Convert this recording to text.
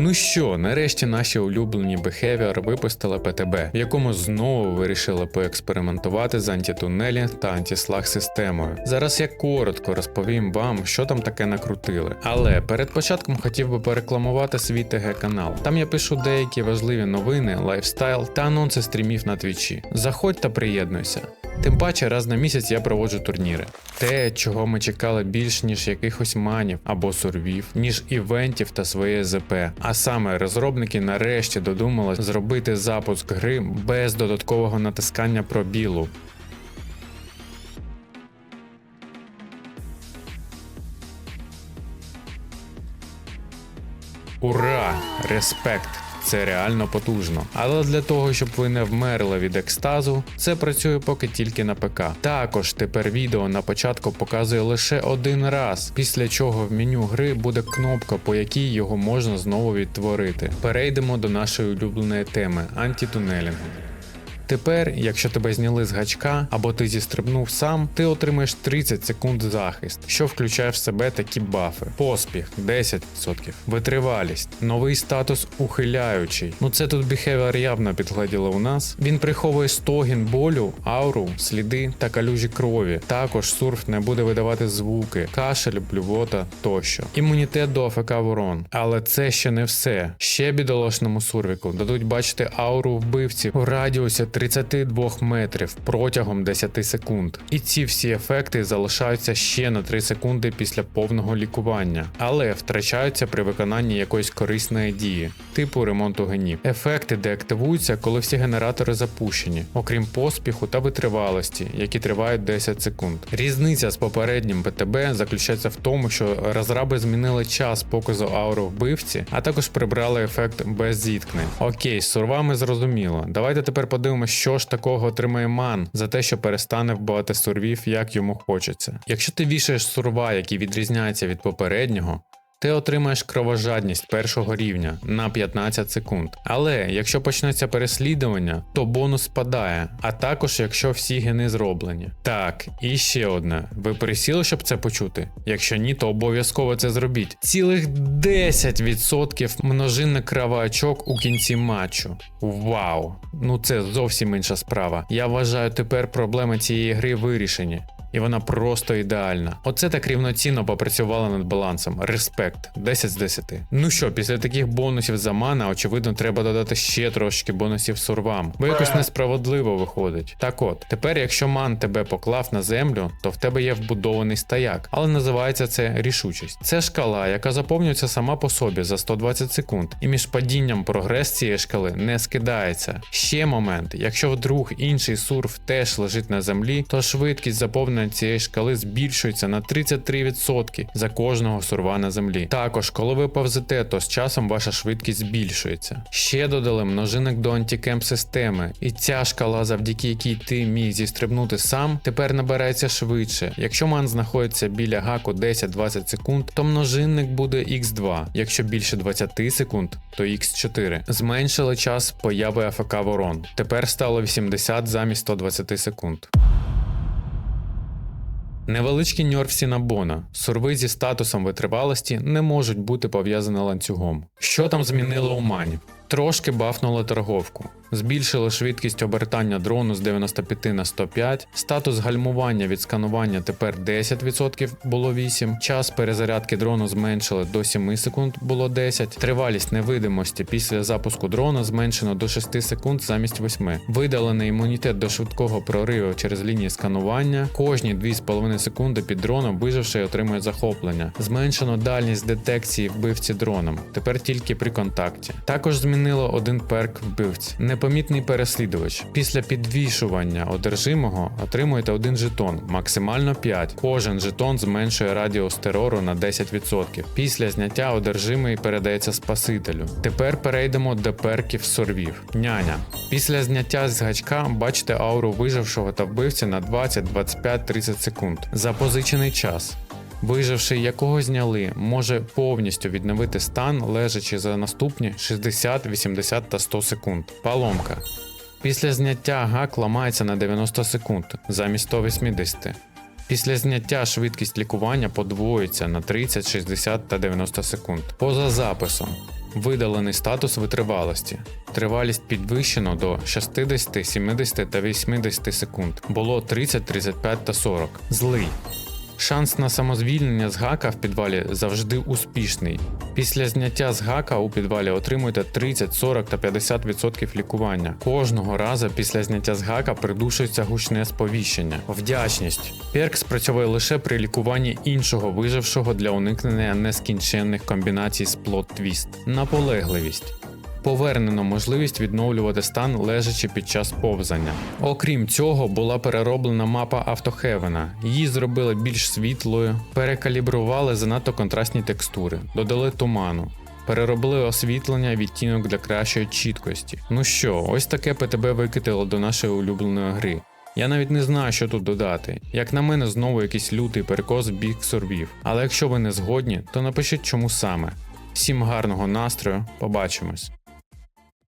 Ну що, нарешті наші улюблені Behavior випустили ПТБ, в якому знову вирішили поекспериментувати з антитунелі та антислаг системою. Зараз я коротко розповім вам, що там таке накрутили. Але перед початком хотів би порекламувати свій ТГ канал. Там я пишу деякі важливі новини, лайфстайл та анонси стрімів на твічі. Заходь та приєднуйся. Тим паче раз на місяць я проводжу турніри. Те, чого ми чекали більш ніж якихось манів або сурвів, ніж івентів та своє ЗП. А саме розробники нарешті додумали зробити запуск гри без додаткового натискання пробілу. Ура! Респект! Це реально потужно. Але для того, щоб ви не вмерли від екстазу, це працює поки тільки на ПК. Також тепер відео на початку показує лише один раз, після чого в меню гри буде кнопка, по якій його можна знову відтворити. Перейдемо до нашої улюбленої теми антитунелінгу. Тепер, якщо тебе зняли з гачка або ти зістрибнув сам, ти отримаєш 30 секунд захист, що включає в себе такі бафи: поспіх 10%, витривалість, новий статус ухиляючий. Ну це тут Behavior явно підгледіло у нас. Він приховує стогін болю, ауру, сліди та калюжі крові. Також сурф не буде видавати звуки, кашель, блювота тощо. Імунітет до АФК ворон. Але це ще не все. Ще бідолашному сурвіку дадуть бачити ауру вбивці в радіусі 32 метрів протягом 10 секунд. І ці всі ефекти залишаються ще на 3 секунди після повного лікування, але втрачаються при виконанні якоїсь корисної дії, типу ремонту генів. Ефекти деактивуються, коли всі генератори запущені, окрім поспіху та витривалості, які тривають 10 секунд. Різниця з попереднім ПТБ заключається в тому, що розраби змінили час показу ауру вбивці, а також прибрали ефект без зіткнень. Окей, з сурвами зрозуміло. Давайте тепер подивимося, що ж такого отримає ман за те, що перестане вбивати сурвів, як йому хочеться. Якщо ти вішаєш сурва, який відрізняється від попереднього. Ти отримаєш кровожадність першого рівня на 15 секунд. Але якщо почнеться переслідування, то бонус спадає, а також якщо всі гени зроблені. Так, і ще одне. Ви присіли, щоб це почути? Якщо ні, то обов'язково це зробіть. Цілих 10% множинник кровоочок у кінці матчу. Вау! Ну це зовсім інша справа. Я вважаю, тепер проблеми цієї гри вирішені. І вона просто ідеальна. Оце так рівноцінно попрацювала над балансом. Респект, 10 з 10. Ну що, після таких бонусів за мана, очевидно, треба додати ще трошки бонусів сурвам, бо якось несправедливо виходить. Так от, тепер, якщо ман тебе поклав на землю, то в тебе є вбудований стояк, але називається це рішучість. Це шкала, яка заповнюється сама по собі за 120 секунд, і між падінням прогрес цієї шкали не скидається. Ще момент, якщо вдруг інший сурф теж лежить на землі, то швидкість заповнення цієї шкали збільшується на 33% за кожного сурва на землі. Також, коли ви повзете, то з часом ваша швидкість збільшується. Ще додали множинник до антикемп системи, і ця шкала, завдяки якій ти міг зістрибнути сам, тепер набирається швидше. Якщо ман знаходиться біля гаку 10-20 секунд, то множинник буде x2. Якщо більше 20 секунд, то x4. Зменшили час появи АФК ворон. Тепер стало 80 замість 120 секунд. Невеличкі ньорв Сінабона. Сурви зі статусом витривалості не можуть бути пов'язані ланцюгом. Що там змінило у мані? Трошки бафнуло торговку. Збільшили швидкість обертання дрону з 95 на 105, статус гальмування від сканування тепер 10% було 8, час перезарядки дрону зменшили до 7 секунд було 10, тривалість невидимості після запуску дрона зменшено до 6 секунд замість 8, видалений імунітет до швидкого прориву через лінії сканування, кожні 2,5 секунди під дроном виживший отримує захоплення, зменшено дальність детекції вбивці дроном, тепер тільки при контакті. Також змінило один перк вбивці. Непомітний переслідувач. Після підвішування одержимого отримуєте один жетон, максимально 5. Кожен жетон зменшує радіус терору на 10%. Після зняття одержимий передається спасителю. Тепер перейдемо до перків сорвів. Няня. Після зняття з гачка бачите ауру вижившого та вбивці на 20, 25, 30 секунд. Запозичений час. Виживши, якого зняли, може повністю відновити стан, лежачи за наступні 60, 80 та 100 секунд. Поломка. Після зняття гак ламається на 90 секунд замість 180. Після зняття швидкість лікування подвоюється на 30, 60 та 90 секунд. Поза записом. Видалений статус витривалості. Тривалість підвищено до 60, 70 та 80 секунд. Було 30, 35 та 40. Злий. Шанс на самозвільнення з гака в підвалі завжди успішний. Після зняття з гака у підвалі отримуєте 30, 40 та 50% лікування. Кожного разу після зняття з гака придушується гучне сповіщення. Вдячність. Перк спрацьовує лише при лікуванні іншого вижившого для уникнення нескінченних комбінацій з плот-твіст. Наполегливість. Повернено можливість відновлювати стан лежачи під час повзання. Окрім цього, була перероблена мапа Автохевена. Її зробили більш світлою, перекалібрували занадто контрастні текстури, додали туману. Переробили освітлення відтінок для кращої чіткості. Ну що, ось таке ПТБ викитило до нашої улюбленої гри. Я навіть не знаю, що тут додати. Як на мене, знову якийсь лютий перекос в бік сорвів. Але якщо ви не згодні, то напишіть чому саме. Всім гарного настрою, побачимось.